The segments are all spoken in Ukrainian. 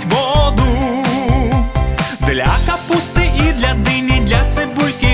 возить воду. Для капусти і для дині, для цибульки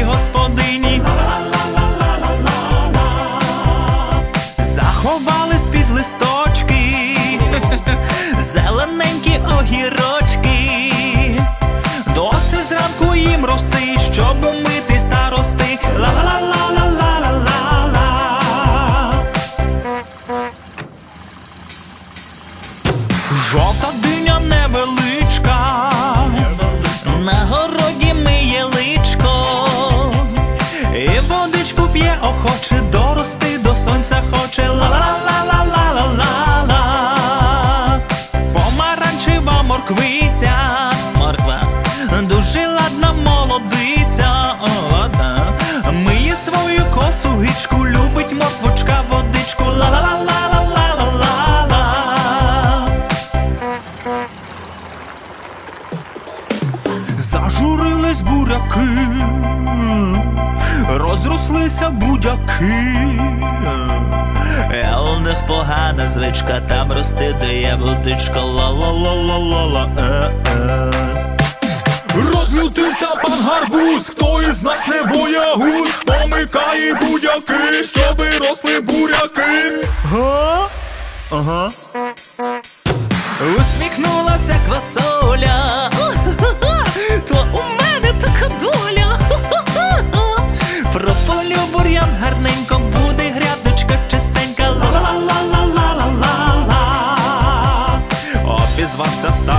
буряки, розрослися будяки. У них погана звичка, там рости, де є водичка, ла-ла-ла-ла-ла-ла. Е-е. Розлютився пан гарбуз, хто із нас не боягуз, помикає будяки, щоби росли буряки. Га? Ага.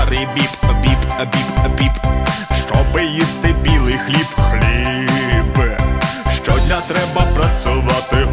Старий біп, біп, біп, біп. Щоби їсти білий хліб, хліб. Щодня треба працювати,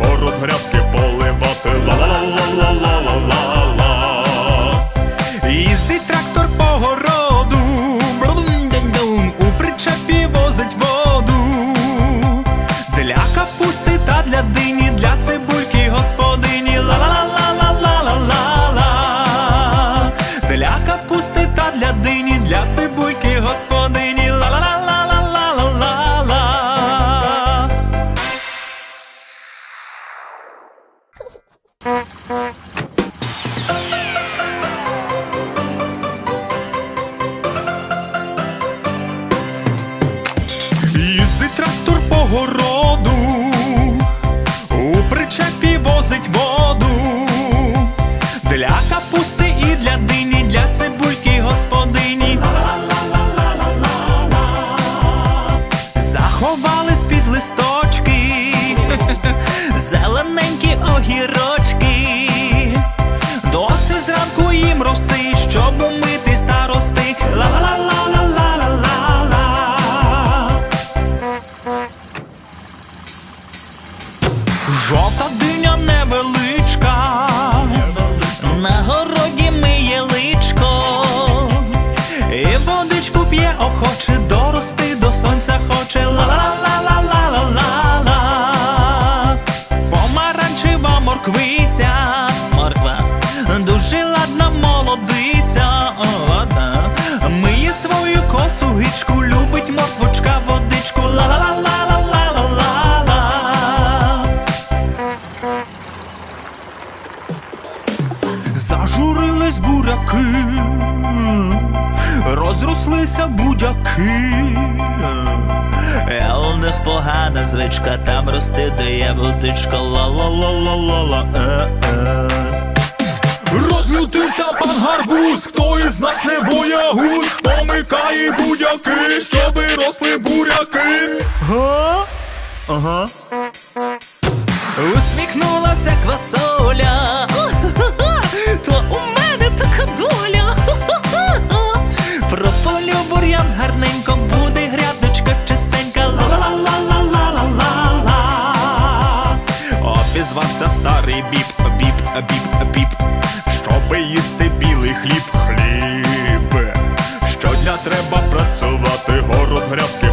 огірочки. Досить зранку їм роси, щоб умити старости. Ла-ла-ла-ла-ла-ла-ла. Жовта диня невеличка, на городі миє личко, і водичку п'є охоче, морквиця, морква, дуже ладна молодиця, ладна. Миє свою косу гичку, любить морквочка водичку. Ла-ла-ла-ла-ла-ла-ла. Зажурились буряки, розрослися будяки. Е, у них погана звичка, там рости, де є водичка. Ла-ла-ла-ла-ла-ла. Е-е. Розлютився пан гарбуз, хто із нас не боягуз, помикає будяки, щоби росли буряки. Га? Ага. Усміхнулася Щоби їсти білий хліб, хліб. Щодня треба працювати, город грядки.